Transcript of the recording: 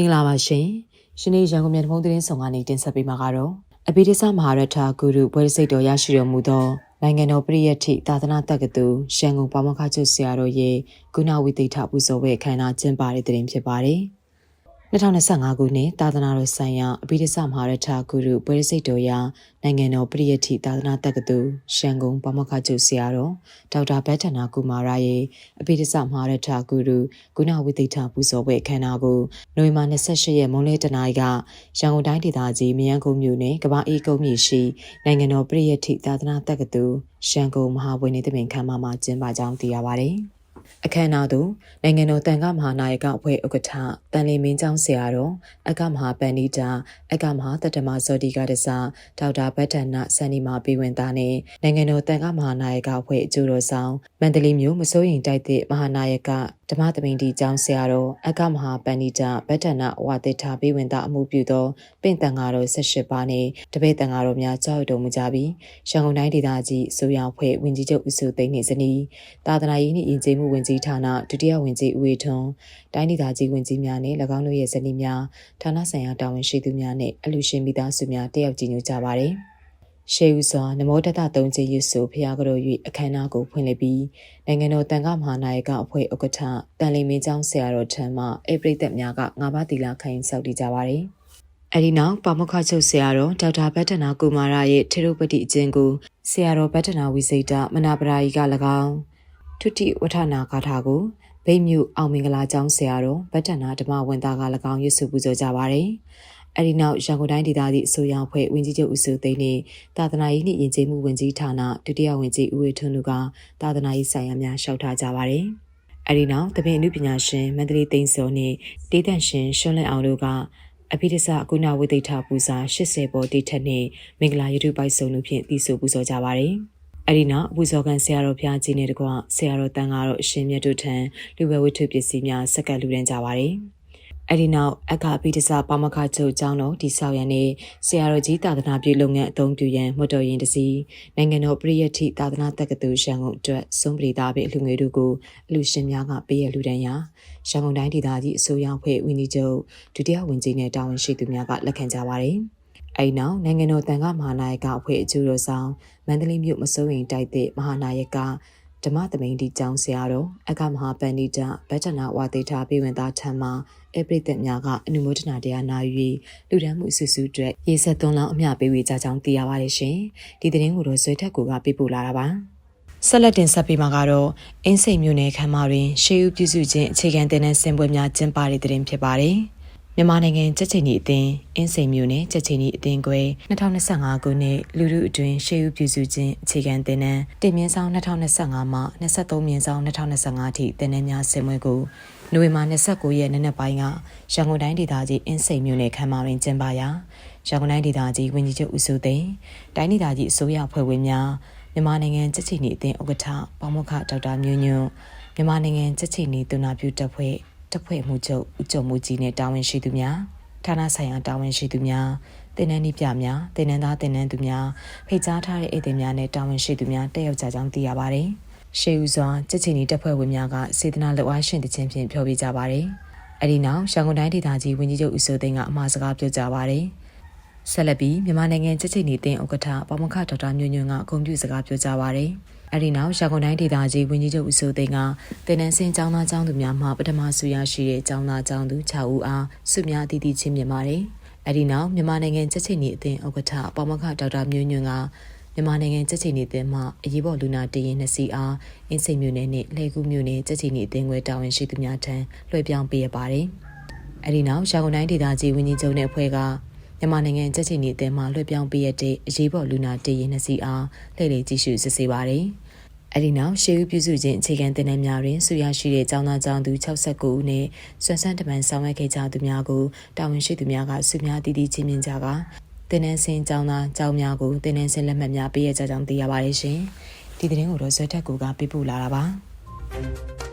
င်္ဂလာပါရှင်။ရှင်နေ့ရန်ကုန်မြို့တမုံသတင်းဆောင်ကနေတင်ဆက်ပေးမှာကတော့အဘိဓိစ္စမဟာရထဂုရုဘွဲစိတ်တော်ရရှိတော်မူသောနိုင်ငံတော်ပြည်ယက်ထိသာသနာတက္ကသိုလ်ရှန်ကုန်ပါမခချုပ်ဆရာတော်ရဲ့ကုဏဝိသိထပူဇော်ဝဲအခမ်းအနားကျင်းပတဲ့တဲ့တင်ဖြစ်ပါတယ်။ 2025ခုနှစ်သာသနာတော်ဆိုင်ရာအဘိဓိစ္စမဟာရထဂုရုဘွဲစိတ်တော်ရနိုင်ငံတော်ပြည်ယက်ထိသာသနာတက္ကသိုလ်ရှန်ကုန်ပါမခချုပ်ဆရာတော်ဒေါက်တာဘတ်တနာကုမာရရဲ့အဘိဓိစ္စမဟာရထဂုရုကုဏဝိသိထပူဇော်ဝဲအခမ်းအနားကိုနိုဝင်ဘာ28ရက်မွန်းလယ်တနာရီကရန်ကုန်တိုင်းဒေသကြီးမြရန်ကုန်မြို့နယ်ကမ္ဘာအေးကုန်းမြေရှိနိုင်ငံတော်ပြည်ယက်ထိသာသနာတက္ကသိုလ်ရှန်ကုန်မဟာဝိနည်းတမင်ခမ်းမမှာကျင်းပကြောင်းသိရပါတယ်။ အခမ်းအနားသို့နိုင်ငံတော်တန်ခါမဟာနာယကအဖွဲ့ဥက္ကဋ္ဌတန်လီမင်းကျောင်းဆရာတော်အကမဟာပန္နိတာအကမဟာတတမဇောတိကတစဒေါက်တာဘတ်တန်နစန္ဒီမာပြည်ဝင်သားနဲ့နိုင်ငံတော်တန်ခါမဟာနာယကအဖွဲ့အကျိုးတော်ဆောင်မန္တလေးမြို့မစိုးရင်တိုက်တဲ့မဟာနာယကဓမ္မသမင်တီကျောင်းဆရာတော်အကမဟာပန္နိတာဘတ်တန်နဝါတိထာပြည်ဝင်သားအမှုပြုသောပင့်တန်ဃာတော်18ပါးနဲ့တပည့်တန်ဃာတော်များကြောက်တော်မူကြပြီးရန်ကုန်တိုင်းဒေသကြီးဆိုရဖွဲ့ဝင်ကြီးချုပ်ဦးစုသိန်းနှင့်ဇနီးသာသနာရေးနှင့်ယဉ်ကျေးမှုဝင်ကြီးဌာနဒုတိယဝန်ကြီးဦးဝေထွန်းတိုင်းဒေသကြီးဝန်ကြီးများနဲ့၎င်းတို့ရဲ့ဇနီးများဌာနဆိုင်ရာတာဝန်ရှိသူများနဲ့အလူရှင်မိသားစုများတက်ရောက်ကြည်ညိုကြပါတယ်။ရှေးဦးစွာနမောတတသုံးခြင်းရွဆိုဖျားကတော်၍အခမ်းအနားကိုဖွင့်လှစ်ပြီးနိုင်ငံတော်တန်ခါမဟာနာယကအဖွဲ့ဥက္ကဋ္ဌတန်လီမင်းကျောင်းဆရာတော်ထံမှအေပရိသတ်များကငါးပါးတီလာခိုင်ဆောက်တည်ကြပါတယ်။အဲဒီနောက်ပါမခချုပ်ဆရာတော်ဒေါက်တာဘတ်တနာကုမာရရဲ့ထေရုပတိအကျဉ်းကိုဆရာတော်ဘတ်တနာဝိစိတမနာပရာကြီးက၎င်း ထုတိဝဋ္ဌနာဂါထာကိုဗိတ်မြူအောင်မင်္ဂလာကျောင်းဆရာတော်ဗတ္တနာဓမ္မဝန်သားက၎င်းရွတ်ဆိုပူဇော်ကြပါတယ်။အဲဒီနောက်ရန်ကုန်တိုင်းဒေသကြီးအစိုးရအဖွဲ့ဝင်ကြီးချုပ်ဦးစိုးသိန်းနဲ့သာသနာရေးနှင့်ယဉ်ကျေးမှုဝန်ကြီးဌာနဒုတိယဝန်ကြီးဦးဝေထွန်းတို့ကသာသနာရေးဆိုင်ရာများရှောက်ထားကြပါတယ်။အဲဒီနောက်တပည့်အမှုပညာရှင်မန္တလေးသိန်းစောနဲ့ဒေသရှင်ရှွန်းလက်အောင်တို့ကအပိဒစအကုဏဝိသိထပူဇာ80ပေါ်တိထက်နဲ့မင်္ဂလာရုပ်ပိုက်စုံတို့ဖြင့်တည်ဆူပူဇော်ကြပါတယ်။ အဲ့ဒီနောက်အပူဇော်ကန်ဆရာတော်ဖျားကြီးနဲ့တကွဆရာတော်တန်ကတော့အရှင်မြတ်တို့ထံလူပဲဝိထုပစ္စည်းများစက္ကပ်လူတန်းကြပါတယ်။အဲ့ဒီနောက်အခါပိတစပါမခချုပ်ကျောင်းတော်ဒီဆောက်ရန်နဲ့ဆရာတော်ကြီးသာသနာပြုလုပ်ငန်းအသုံးပြုရန်မတော်ရင်တစီနိုင်ငံတော်ပြည်ယတိသာသနာတက္ကသိုလ်ရန်ကုန်အတွက်စွန်ပရိသဘေအလူငွေတို့ကိုအလူရှင်များကပေးရလူတန်းရာရန်ကုန်တိုင်းဒေသကြီးအစိုးရဖွဲ့ဝင်းကြီးချုပ်ဒုတိယဝန်ကြီးနဲ့တာဝန်ရှိသူများကလက်ခံကြပါတယ်။ အဲဒီနောက်နိုင်ငံတော်တန်ခါမဟာနာယကအဖွဲ့အကျိုးတော်ဆောင်မန္တလေးမြို့မစိုးရင်တိုက်တဲ့မဟာနာယကဓမ္မသမိန်ဒီကျောင်းဆရာတော်အခမဟာပန္နိတဗတ္တနာဝါသေထာပြည်ဝင်သားထံမှအပရိသတ်များကအနုမိုဒနာတရားနာယူ၍လူဒန်းမှုစုစုအတွက်ရေဆက်သွန်းလောင်းအမျှပေးဝေကြကြောင်းသိရပါတယ်ရှင်။ဒီသတင်းကိုတော့ဇွေထက်ကိုကပြပို့လာတာပါ။ဆက်လက်တင်ဆက်ပေးမှာကတော့အင်းစိန်မြို့နယ်ခမ်းမတွင်ရှေးဦးပြုစုခြင်းအခြေခံတင်တဲ့စင်ပွဲများကျင်းပတဲ့တဲ့တင်ဖြစ်ပါတယ်။ မြန်မာနိုင်ငံကြက်ချင်ဤအသင်းအင်းစိန်မြို့နယ်ကြက်ချင်ဤအသင်းကွယ်2025ခုနှစ်လူလူအတွင်းရှေးဥပြုစုခြင်းအခြေခံတင်နန်းတင်မြင့်ဆောင်2025မှ23မြင့်ဆောင်2025အထိတင်နန်းများဆင်မွဲကိုနိုဝင်ဘာ29ရက်နေ့နက်ပိုင်းကရန်ကုန်တိုင်းဒေသကြီးအင်းစိန်မြို့နယ်ခမ်းမတွင်ကျင်းပရာရန်ကုန်တိုင်းဒေသကြီးဝန်ကြီးချုပ်ဦးစိုးသိန်းတိုင်းဒေသကြီးအစိုးရဖွဲ့ဝင်များမြန်မာနိုင်ငံကြက်ချင်ဤအသင်းဥက္ကဋ္ဌပေါမခဒေါက်တာမျိုးညွန့်မြန်မာနိုင်ငံကြက်ချင်ဤတူနာပြုတပ်ဖွဲ့ တပ်ဖွဲ့မှုချုပ်ဦးကျော်မှုကြီးနဲ့တာဝန်ရှိသူများဌာနဆိုင်ရာတာဝန်ရှိသူများတင်နန်းဤပြများတင်နန်းသားတင်နန်းသူများဖိတ်ကြားထားတဲ့အိမ်သည်များနဲ့တာဝန်ရှိသူများတက်ရောက်ကြကြောင်းသိရပါတယ်။ရှေးဦးစွာကြက်ချင်ဤတပ်ဖွဲ့ဝင်များကစေတနာလက်ဝါးရှင်တခြင်းဖြင့်ပြောပြကြပါတယ်။အဲဒီနောက်ရန်ကုန်တိုင်းဒေသကြီးဝန်ကြီးချုပ်ဦးစိုးသိန်းကအမှားစကားပြောကြပါတယ်။ ဆက်လက်ပြီးမြန်မာနိုင်ငံကြက်ချိတ်နေတင်ဥက္ကဋ္ဌပေါမခဒေါက်တာညွညွန့်ကအုံပြုစကားပြောကြားပါရယ်။အဲဒီနောက်ရခိုင်တိုင်းဒေသကြီးဝန်ကြီးချုပ်ဦးစိုးသိန်းကတင်နန်းစင်ကျောင်းသားကျောင်းသူများမှပထမဆုရရှိတဲ့ကျောင်းသားကျောင်းသူ6ဦးအားဆုများတည်တည်ချင်းမြင်ပါတယ်။အဲဒီနောက်မြန်မာနိုင်ငံကြက်ချိတ်နေအသင်းဥက္ကဋ္ဌပေါမခဒေါက်တာညွညွန့်ကမြန်မာနိုင်ငံကြက်ချိတ်နေအသင်းမှအရေးပေါ်လူနာတည်ရင်နှစ်စီအားအင်းစိန်မြို့နယ်နဲ့လှေကူးမြို့နယ်ကြက်ချိတ်နေအသင်းခွဲတာဝန်ရှိသူများထံလွှဲပြောင်းပေးရပါတယ်။အဲဒီနောက်ရခိုင်တိုင်းဒေသကြီးဝန်ကြီးချုပ်နဲ့အဖွဲ့က မြန်မာနိုင်ငံကြက်ချီနေအသင်းမှလွှဲပြောင်းပေးရတဲ့အရေးပေါ်လူနာတည်ရင်နှစ်စီအားလှည့်လေကြည့်ရှုစစ်ဆေးပါတယ်။အဲဒီနောက်ရှေးဦးပြုစုခြင်းအခြေခံတင်နန်းများတွင်ဆူရရှိတဲ့ကျောင်းသားကျောင်းသူ69ဦးနဲ့ဆွမ်းဆန်းတမန်ဆောင်ရွက်ခဲ့ကြသူများကိုတာဝန်ရှိသူများကဆုများတည်တည်ချင်းမြင်ကြကတင်နန်းစင်ကျောင်းသားကျောင်းများကိုတင်နန်းစင်လက်မှတ်များပေးရကြကြောင်းသိရပါတယ်ရှင်။ဒီသတင်းကိုတော့ဇွဲထက်ကူကပြပို့လာတာပါ။